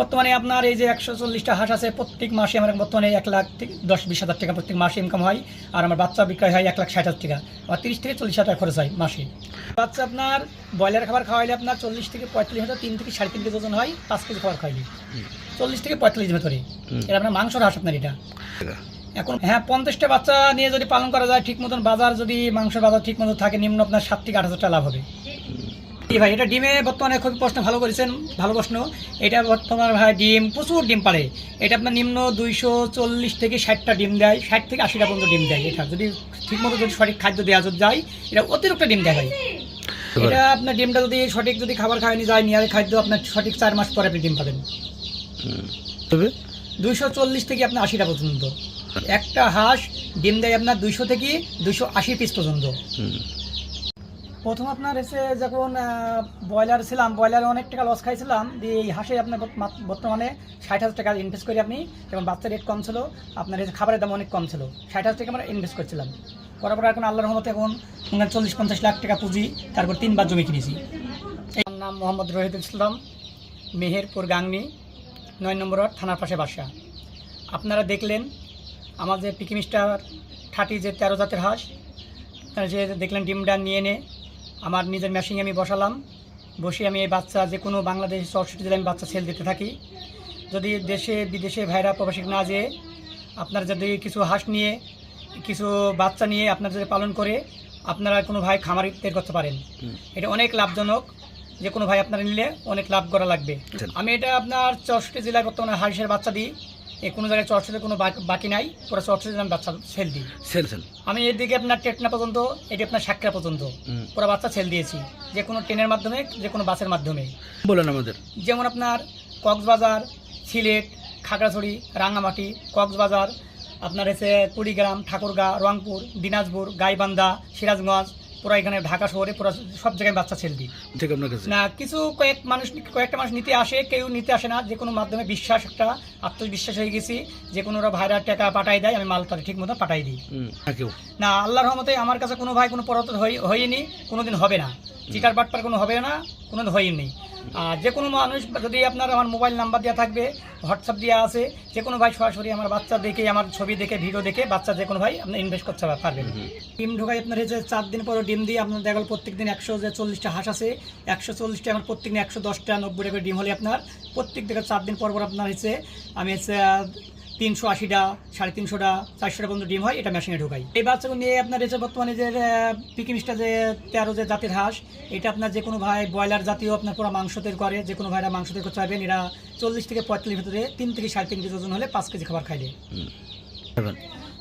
বর্তমানে আপনার এই যে একশো চল্লিশটা হাঁস আছে প্রত্যেক মাসে আমার বর্তমানে এক লাখ দশ বিশ হাজার টাকা প্রত্যেক মাসে ইনকাম হয় আর আমার বাচ্চা বিক্রয় হয় এক লাখ ষাট হাজার টাকা। আর তিরিশ থেকে চল্লিশ হাজার টাকা খরচ হয় মাসে। বাচ্চা আপনার ব্রয়লার খাবার খাওয়াইলে আপনার চল্লিশ থেকে পঁয়তাল্লিশ হাজার তিন থেকে সাড়ে তিন কেজি ওজন হয় পাঁচ কেজি খাবার খাওয়াইলে। চল্লিশ থেকে পঁয়তাল্লিশ ভেতরে। এটা আপনার মাংসর হাঁস আপনার এটা। এখন হ্যাঁ পঞ্চাশটা বাচ্চা নিয়ে যদি পালন করা যায় ঠিক মতন বাজার যদি মাংসের বাজার ঠিক মতো থাকে নিম্ন আপনার সাত থেকে আট হাজার টাকা লাভ হবে। জি ভাই এটা ডিমে বর্তমানে খুব প্রশ্ন ভালো করেছেন ভালো প্রশ্ন। এটা বর্তমানে ভাই ডিম প্রচুর ডিম পারে। এটা আপনার নিম্ন দুইশো চল্লিশ থেকে ষাটটা ডিম দেয় ষাট থেকে আশিটা পর্যন্ত ডিম দেয় এটা। যদি ঠিকমতো যদি সঠিক খাদ্য দেওয়া যদি যায় এটা অতিরিক্ত ডিম দেয় ভাই। এটা আপনার ডিমটা যদি সঠিক যদি খাবার খাওয়ানি যায় নিয়ার খাদ্য আপনার সঠিক চার মাস পরে আপনি ডিম পাবেন। তবে? দুইশো চল্লিশ থেকে আপনার আশিটা পর্যন্ত। একটা হাঁস ডিম দেয় আপনার দুইশো থেকে দুইশো আশি পিস পর্যন্ত। প্রথম আপনার এসে যখন ব্রয়লার ছিলাম, ব্রয়লারে অনেক টাকা লস খাইছিলাম, দিয়ে এই হাঁসে আপনার বর্তমানে ষাট হাজার টাকা ইনভেস্ট করি আপনি, এবং বাচ্চার রেট কম ছিল, আপনার যে খাবারের দাম অনেক কম ছিল, ষাট হাজার টাকা আমরা ইনভেস্ট করছিলাম। করার পর এখন আল্লাহর রহমতে এখন চল্লিশ পঞ্চাশ লাখ টাকা পুঁজি, তারপর তিনবার জমি কিনেছি। আমার নাম মোহাম্মদ রহিদুল ইসলাম, মেহেরপুর, গাংনি, নয় নম্বর থানার পাশে বাসা। আপনারা দেখলেন, আমার যে পিকি মিস্টার থার্টি যে তেরো জাতের হাঁস, আপনারা যে দেখলেন ডিমটা নিয়ে এনে আমার নিজের মেশিনে আমি বসালাম। বসে আমি এই বাচ্চা যে কোনো বাংলাদেশ চৌষট্টি জেলায় আমি বাচ্চা সেল দিতে থাকি। যদি দেশে বিদেশে ভাইরা প্রবাসী না যেয়ে আপনার যদি কিছু হাঁস নিয়ে কিছু বাচ্চা নিয়ে আপনার যদি পালন করে আপনারা কোনো ভাই খামারি বের করতে পারেন। এটা অনেক লাভজনক। যে কোনো ভাই আপনারা নিলে অনেক লাভ করা লাগবে। আমি এটা আপনার চৌষট্টি জেলায় বর্তমানে হাঁসের বাচ্চা দিই। এ কোনো জায়গায় চৌষট্টি কোনো বাক- নাই পুরো জেলায় আমি বাচ্চা সেল দিই। সেল সেল আমি এদিকে আপনার টেটনা পর্যন্ত এটি আপনার সাক্ষরা পর্যন্ত। পুরো বাচ্চা সেল দিয়েছি যে কোনো ট্রেনের মাধ্যমে যে কোনো বাসের মাধ্যমে। বলেন আমাদের। যেমন আপনার কক্সবাজার সিলেট খাগড়াছড়ি রাঙ্গামাটি কক্সবাজার আপনার এসে কুড়িগ্রাম ঠাকুরগাঁ রংপুর দিনাজপুর গাইবান্ধা সিরাজগঞ্জ পুরো এখানে ঢাকা শহরে পুরো সব জায়গায় বাচ্চা সেল দিই। ঠিক আপনার কাছে। না কিছু কয়েক মানুষ কয়েকটা মানুষ নিতে আসে কেউ নিতে আসে না যে কোনো মাধ্যমে বিশ্বাস একটা আত্মবিশ্বাস হয়ে গেছি যে কোনো ওরা ভাইরা টাকা পাঠাই দেয় আমি মাল তাদের ঠিক মতো পাঠাই দিই না আল্লাহর রহমতে আমার কাছে কোনো ভাই কোনো পরত হই- হয়নি কোনোদিন হবে না। চিটার বাটপার কোনো হবে না কোনো হয়নি আর যে কোনো মানুষ যদি আপনার আমার মোবাইল নাম্বার দেওয়া থাকবে হোয়াটসঅ্যাপ দেওয়া আছে যে কোনো ভাই সরাসরি আমার বাচ্চা দেখে আমার ছবি দেখে ভিডিও দেখে বাচ্চা যে কোনো ভাই আপনি ইনভেস্ট করতে পারবেন। ডিম ঢোকাই আপনার হচ্ছে চার দিন পরে ডিম দিয়ে আপনার দেখা গেল প্রত্যেক দিন একশো যে চল্লিশটা হাঁস আছে একশো চল্লিশটা আমার প্রত্যেক দিন একশো দশটা নব্বই টাকা ডিম হলে আপনার প্রত্যেক দিকে চার দিন পর পর আপনার হচ্ছে আমি হচ্ছে তিনশো আশিটা সাড়ে তিনশোটা চারশোটা পর্যন্ত ডিম হয় এটা মেশিনে ঢোকাই এই বাচ্চাগুলো নিয়ে আপনার এসে বর্তমানে যে পিকিমিসটা যে তেরো যে জাতের হাঁস এটা আপনার যে কোনো ভাই ব্রয়লার জাতীয় আপনার পুরো মাংস তৈরি করে যে কোনো ভাইরা মাংস তৈরি করতে পারবেন এরা চল্লিশ থেকে পঁয়তাল্লিশ ভিতরে তিন থেকে সাড়ে তিন কেজি ওজন হলে পাঁচ কেজি খাবার খাইলে।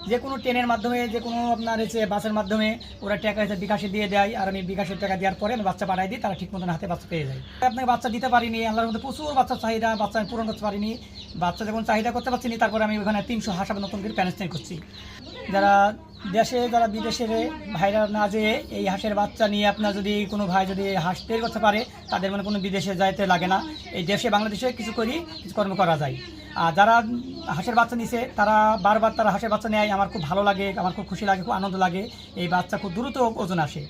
যে কোনো ট্রেনের মাধ্যমে, যে কোনো আপনার হচ্ছে বাসের মাধ্যমে ওরা টাকা হচ্ছে বিকাশে দিয়ে দেয়, আর আমি বিকাশের টাকা দেওয়ার পরে আমি বাচ্চা পাঠাই দিই, তারা ঠিক মতন হাতে বাচ্চা পেয়ে যায়। আপনাকে বাচ্চা দিতে পারিনি, আল্লাহর মধ্যে প্রচুর বাচ্চার চাহিদা, বাচ্চা আমি পূরণ করতে পারিনি। বাচ্চা যখন চাহিদা করতে পারছি না, তারপরে আমি ওখানে তিনশো হাঁস নতুন করে প্যানেস্টেন করছি। যারা দেশে, যারা বিদেশে ভাইরা না যেয়ে এই হাঁসের বাচ্চা নিয়ে আপনার যদি কোনো ভাই যদি হাঁস তৈরি করতে পারে, তাদের মানে কোনো বিদেশে যাইতে লাগে না। এই দেশে, বাংলাদেশে কিছু করি, কিছু কর্ম করা যায়। যারা হাঁসের বাচ্চা নিছে, তারা বারবার তারা হাঁসের বাচ্চা নেয়। আমার খুব ভালো লাগে, আমার খুব খুশি লাগে, খুব আনন্দ লাগে। এই বাচ্চা খুব দ্রুত ওজন আসে।